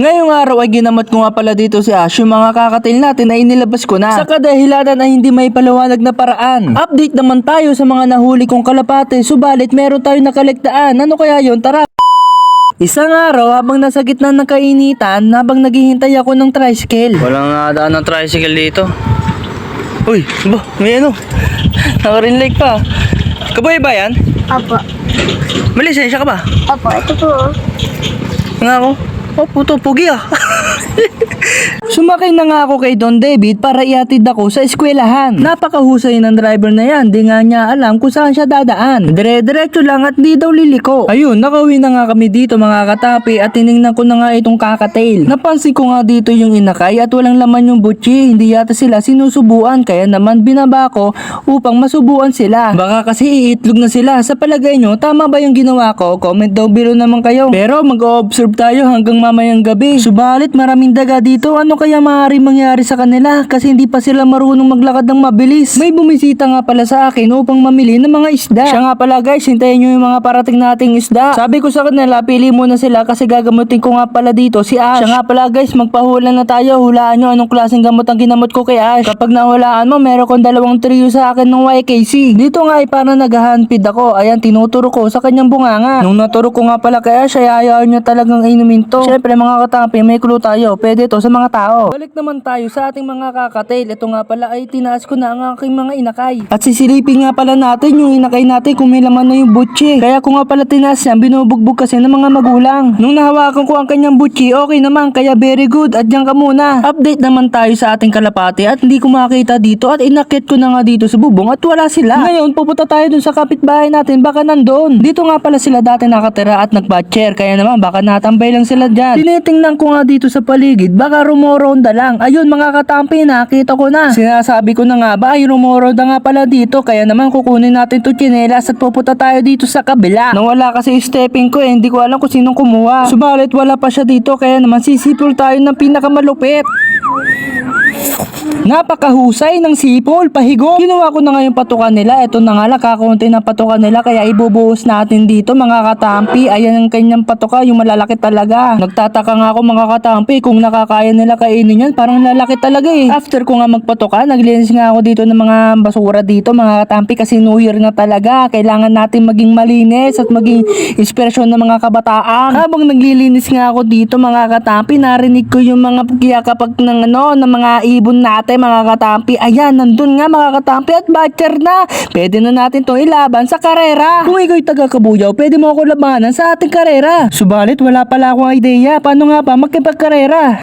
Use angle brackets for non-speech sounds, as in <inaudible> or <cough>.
Ngayong araw ay ginamot ko nga pala dito si Ash yung mga kakatil natin ay inilabas ko na. Sa kadahilanan na hindi may paliwanag na paraan. Update naman tayo sa mga nahuli kong kalapate subalit meron tayo nakalektaan. Ano kaya yon Tara! Isang araw habang nasa gitna ng kainitan habang naghihintay ako ng tricycle. Walang nadaan ng tricycle dito. Uy, ba, may ano? <laughs> Naka-ring light pa. Kaboy ba yan? Opo. May lisensya ka ba? Opo, ito po. Nga ako. Oh, puto, pugi ah. <laughs> Sumakay na nga ako kay Don David para iatid ako sa eskwelahan. Napakahusay ng driver na yan, di nga niya alam kung saan siya dadaan. Dire-diretso lang at di daw liliko. Ayun, nakauwi na nga kami dito mga katapi at tiningnan ko na nga itong kakatail. Napansin ko nga dito yung inakay at walang laman yung butchi. Hindi yata sila sinusubuan kaya naman binaba ko upang masubuan sila. Baka kasi iitlog na sila. Sa palagay nyo, tama ba yung ginawa ko? Comment daw below naman kayo. Pero mag-observe tayo hanggang mamayang gabi. Subalit maraming daga dito. Ano kaya maaari mangyari sa kanila? Kasi hindi pa sila marunong maglakad ng mabilis. May bumisita nga pala sa akin upang mamili ng mga isda. Siya nga pala guys, hintayin nyo yung mga parating nating isda. Sabi ko sa kanila, pili muna sila kasi gagamutin ko nga pala dito si Ash. Siya nga pala guys, magpahula na tayo. Hulaan nyo anong klaseng gamot ang ginamot ko kay Ash. Kapag nahulaan mo, meron kong dalawang trio sa akin ng YKC. Dito nga ay parang naghahanpid ako. Ayan, tinuturo ko sa kanyang bunganga. Nung naturo ko nga pala kay Ash, ay ayaw niya talagang inumin to. Syempre mga katampi, may clue tayo. Pwede to sa mga tao. Balik naman tayo sa ating mga kakatail. Ito nga pala ay tinaas ko na ang aking mga inakay. At sisilipin nga pala natin yung inakay natin kung may laman na yung butchi. Kaya ko nga pala tinaas yan, binubugbog kasi ng mga magulang. Nung nahawakan ko ang kanyang butchi, okay naman, kaya very good. At diyan ka muna. Update naman tayo sa ating kalapati at hindi ko makita dito at inakit ko na nga dito sa bubong at wala sila. Ngayon, pupunta tayo dun sa kapitbahay natin, baka nandoon. Dito nga pala sila dati nakatira at nagbatcher, kaya naman baka natambay lang sila dyan. Tinitingnan ko nga dito sa paligid, baka rumoronda lang. Ayun mga katampi, nakita ko na. Sinasabi ko na nga ba, ay rumoronda nga pala dito, kaya naman kukunin natin to chinelas at pupunta tayo dito sa kabila. Nang wala kasi stepping ko eh, hindi ko alam kung sinong kumuha. Subalit wala pa siya dito, kaya naman sisipol tayo ng pinakamalupit. Napakahusay ng sipol, pahigo. Ginawa ko na nga yung patukan nila. Ito na nga lang, kakaunti ng patukan nila. Kaya ibubuhos natin dito mga katampi. Ayan ang kanyang patuka, yung malalaki talaga. Nagtataka nga ako mga katampi kung nakakaya nila kainin yan. Parang lalaki talaga eh. After ko nga magpatuka, naglinis nga ako dito ng mga basura dito mga katampi. Kasi New Year na talaga. Kailangan natin maging malinis at maging inspirasyon ng mga kabataan. Habang naglilinis nga ako dito mga katampi, narinig ko yung mga kapag ng ano, ng mga ibon natin mga katampi. Ayan, nandun nga mga katampi at batcher na. Pwede na natin to ilaban sa karera. Kung ikaw'y taga Kabuyaw, pwede mo ako labanan sa ating karera. Subalit wala pala akong idea. Paano nga ba magkipagkarera?